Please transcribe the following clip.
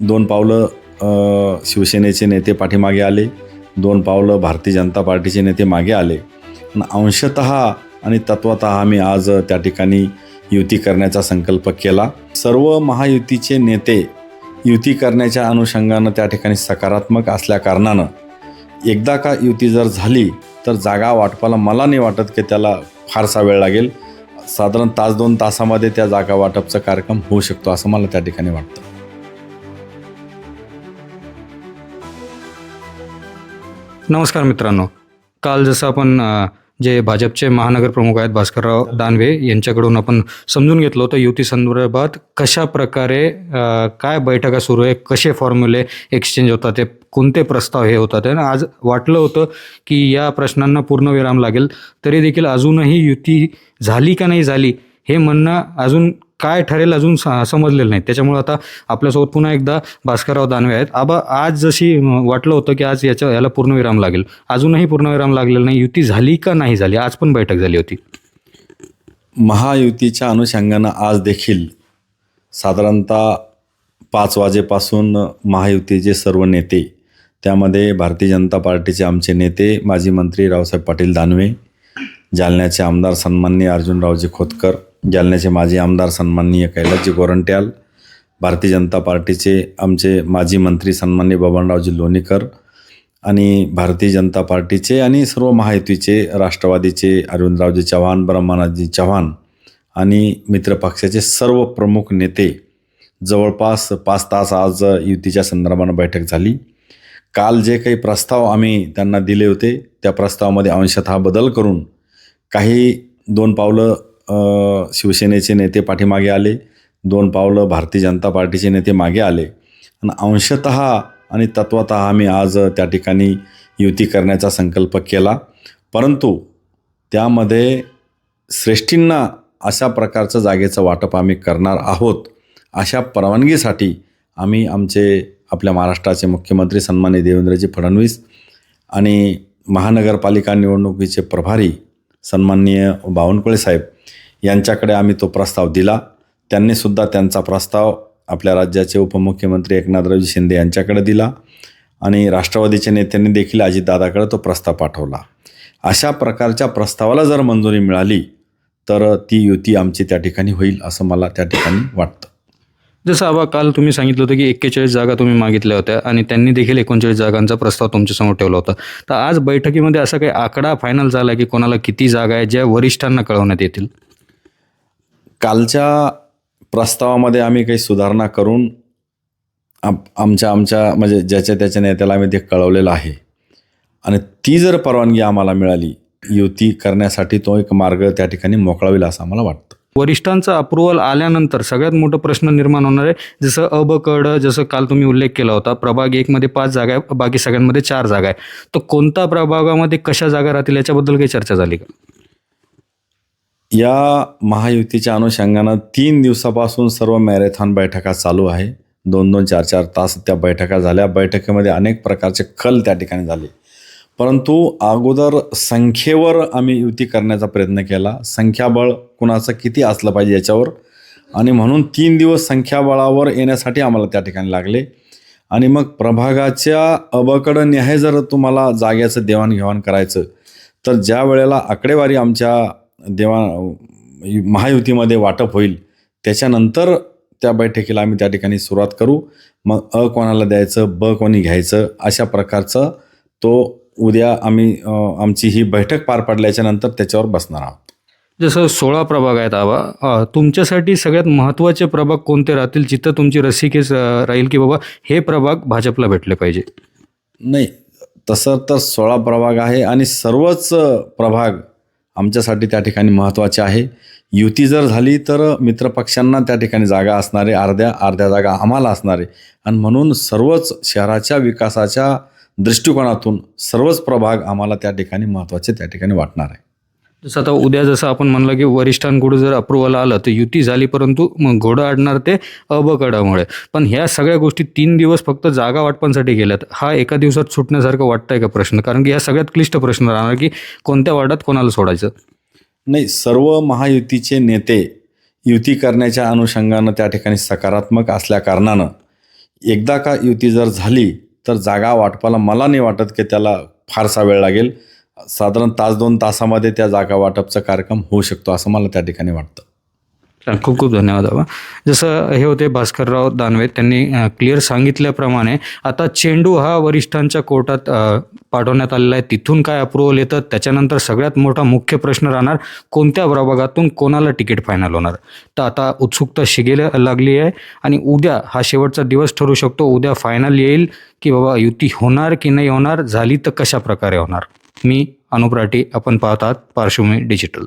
दोन पावलं शिवसेनेचे नेते पाठीमागे आले दोन पावलं भारतीय जनता पार्टीचे नेते मागे आले. पण अंशत आणि तत्वत आम्ही आज त्या ठिकाणी युती करण्याचा संकल्प केला. सर्व महायुतीचे नेते युती करण्याच्या अनुषंगानं त्या ठिकाणी सकारात्मक असल्याकारणानं एकदा का युती जर झाली तर जागा वाटपाला मला नाही वाटत की त्याला फारसा वेळ लागेल. साधारण तास दोन तासामध्ये त्या जागा वाटपचा कार्यक्रम होऊ शकतो असं मला त्या ठिकाणी वाटतं. नमस्कार मित्रांनो. काल जसं आपण जे भाजपचे महानगर प्रमुख आहेत भास्करराव दानवे यांच्याकडून आपण समजून घेतलं होतं युती संदर्भात कशा प्रकारे काय बैठका सुरू आहे कसे फॉर्म्युले एक्सचेंज होतात ते कोणते प्रस्ताव हे होतात आणि आज वाटलं होतं की या प्रश्नांना पूर्णविराम लागेल. तरी देखील अजूनही युती झाली का नाही झाली हे म्हणणं अजून काय ठरेल अजून स- समजलेलं नाही. त्याच्यामुळे आता आपल्यासोबत पुन्हा एकदा भास्करराव दानवे आहेत. आबा आज जशी वाटलं होतं की आज याच्या याला पूर्णविराम लागेल. अजूनही पूर्णविराम लागलेला नाही. युती झाली का नाही झाली? आज पण बैठक झाली होती. महायुतीच्या अनुषंगानं आज देखील साधारणतः पाच वाजेपासून महायुतीचे सर्व नेते त्यामध्ये भारतीय जनता पार्टीचे आमचे नेते माजी मंत्री रावसाहेब पाटील दानवे जालन्याचे आमदार सन्माननीय अर्जुनरावजी खोतकर जालन्याचे माजी आमदार सन्माननीय कैलासजी गोरंट्याल भारतीय जनता पार्टीचे आमचे माजी मंत्री सन्माननीय बबनरावजी लोणीकर आणि भारतीय जनता पार्टीचे आणि सर्व महायुतीचे राष्ट्रवादीचे अरविंदरावजी चव्हाण ब्रह्मानाथजी चव्हाण आणि मित्रपक्षाचे सर्व प्रमुख नेते जवळपास पाच तास आज युतीच्या संदर्भानं बैठक झाली. काल जे काही प्रस्ताव आम्ही त्यांना दिले होते त्या प्रस्तावामध्ये अंशतः बदल करून काही दोन पावलं शिवसेनेचे नेते पाठीमागे आले. दोन पावलं भारतीय जनता पार्टीचे नेते मागे आले. आणि अंशतः आणि तत्वतः आम्ही आज त्या ठिकाणी युती करण्याचा संकल्प केला. परंतु त्यामध्ये श्रेष्ठींना अशा प्रकारचं जागेचं वाटप आम्ही करणार आहोत अशा परवानगीसाठी आम्ही आमचे आपल्या महाराष्ट्राचे मुख्यमंत्री सन्मान्य देवेंद्रजी फडणवीस आणि महानगरपालिका निवडणुकीचे प्रभारी सन्माननीय बावनकुळे साहेब यांच्याकडे आम्ही तो प्रस्ताव दिला. त्यांनीसुद्धा त्यांचा प्रस्ताव आपल्या राज्याचे उपमुख्यमंत्री एकनाथरावजी शिंदे यांच्याकडे दिला आणि राष्ट्रवादीच्या नेत्यांनी देखील अजितदादाकडे तो प्रस्ताव पाठवला. अशा प्रकारच्या प्रस्तावाला जर मंजुरी मिळाली तर ती युती आमची त्या ठिकाणी होईल असं मला त्या ठिकाणी वाटतं. जसं आबा काल तुम्ही सांगितलं होतं की एक्केचाळीस जागा तुम्ही मागितल्या होत्या आणि त्यांनी देखील एकोणचाळीस जागांचा प्रस्ताव तुमच्यासमोर ठेवला होता. तर आज बैठकीमध्ये असा काही आकडा फायनल झाला की कोणाला किती जागा आहे ज्या वरिष्ठांना कळवण्यात येतील? कालच्या प्रस्तावामध्ये आम्ही काही सुधारणा करून आम आमच्या आमच्या म्हणजे ज्याच्या त्याच्या नेत्याला आम्ही ते कळवलेलं आहे. आणि ती जर परवानगी आम्हाला मिळाली युती करण्यासाठी तो एक मार्ग त्या ठिकाणी मोकळा होईल असं आम्हाला वाटतं. वरिष्ठांचा अप्रुव्हल आल्यानंतर सगळ्यात मोठं प्रश्न निर्माण होणार आहे. जसं अबकड जसं काल तुम्ही उल्लेख केला होता प्रभाग एकमध्ये पाच जागा आहे बाकी सगळ्यांमध्ये चार जागा आहे. तर कोणता प्रभागामध्ये कशा जागा राहतील याच्याबद्दल काही चर्चा झाली का? या महायुतीच्या अनुषंगानं तीन दिवसापासून सर्व मॅरेथॉन बैठका चालू आहे. दोन दोन चार चार तास त्या बैठका झाल्या. बैठकीमध्ये अनेक प्रकारचे कल त्या ठिकाणी झाले. परंतु अगोदर संख्येवर आम्ही युती करण्याचा प्रयत्न केला. संख्याबळ कुणाचं किती असलं पाहिजे याच्यावर. आणि म्हणून तीन दिवस संख्याबळावर येण्यासाठी आम्हाला त्या ठिकाणी लागले. आणि मग प्रभागाच्या अबकडं न्याय जर तुम्हाला जाग्याचं देवाणघेवाण करायचं तर ज्या वेळेला आकडेवारी आमच्या देवा महायुतीमध्ये वाटप होईल त्याच्यानंतर त्या बैठकीला आम्ही त्या ठिकाणी सुरुवात करू. मग अ कोणाला द्यायचं ब कोणी घ्यायचं अशा प्रकारचं तो उद्या आम्ही आमची ही बैठक पार पडल्याच्या नंतर त्याच्यावर बसणार आहोत. जसं सोळा प्रभाग आहेत आबा अ, तुमच्यासाठी सगळ्यात महत्त्वाचे प्रभाग कोणते राहतील? जिथं तुमची रस्सीकेस अ, राहील की बाबा हे प्रभाग भाजपला भेटले पाहिजे? नाही तसं तर सोळा प्रभाग आहे आणि सर्वच प्रभाग आमच्यासाठी त्या ठिकाणी महत्त्वाचे आहे. युती जर झाली तर मित्रपक्षांना त्या ठिकाणी जागा असणारे अर्ध्या अर्ध्या जागा आम्हाला असणारे. आणि म्हणून सर्वच शहराच्या विकासाच्या दृष्टिकोनातून सर्वच प्रभाग आम्हाला त्या ठिकाणी महत्त्वाचे त्या ठिकाणी वाटणार आहे. जसं आता उद्या जसं आपण म्हणलं की वरिष्ठांकडून जर अप्रुव्हल आलं तर युती झाली परंतु मग घोडं आडणार ते अबकडामुळे. पण ह्या सगळ्या गोष्टी तीन दिवस फक्त जागा वाटपांसाठी गेल्यात हा एका दिवसात सुटण्यासारखं वाटतंय का प्रश्न? कारण की ह्या सगळ्यात क्लिष्ट प्रश्न राहणार की कोणत्या वार्डात कोणाला सोडायचं? नाही सर्व महायुतीचे नेते युती करण्याच्या अनुषंगानं त्या ठिकाणी सकारात्मक असल्या कारणानं एकदा का युती जर झाली तर जागा वाटपाला मला नाही वाटत की त्याला फारसा वेळ लागेल. साधारण तास दोन तासामध्ये त्या जागा वाटपचा कार्यक्रम होऊ शकतो असं मला त्या ठिकाणी वाटतं. खूप खूप धन्यवाद बाबा. जसं हे होते भास्करराव दानवे त्यांनी क्लिअर सांगितल्याप्रमाणे आता चेंडू हा वरिष्ठांच्या कोर्टात पाठवण्यात आलेला आहे. तिथून काय अप्रुव्हल येतं? त्याच्यानंतर सगळ्यात मोठा मुख्य प्रश्न राहणार कोणत्या प्रभागातून कोणाला तिकीट फायनल होणार? तर आता उत्सुकता शिगेला लागली आहे आणि उद्या हा शेवटचा दिवस ठरू शकतो. उद्या फायनल येईल की बाबा युती होणार की नाही होणार झाली तर कशा प्रकारे होणार? मी अनुप्राटी आपण पाहतात पार्श्वभूमी डिजिटल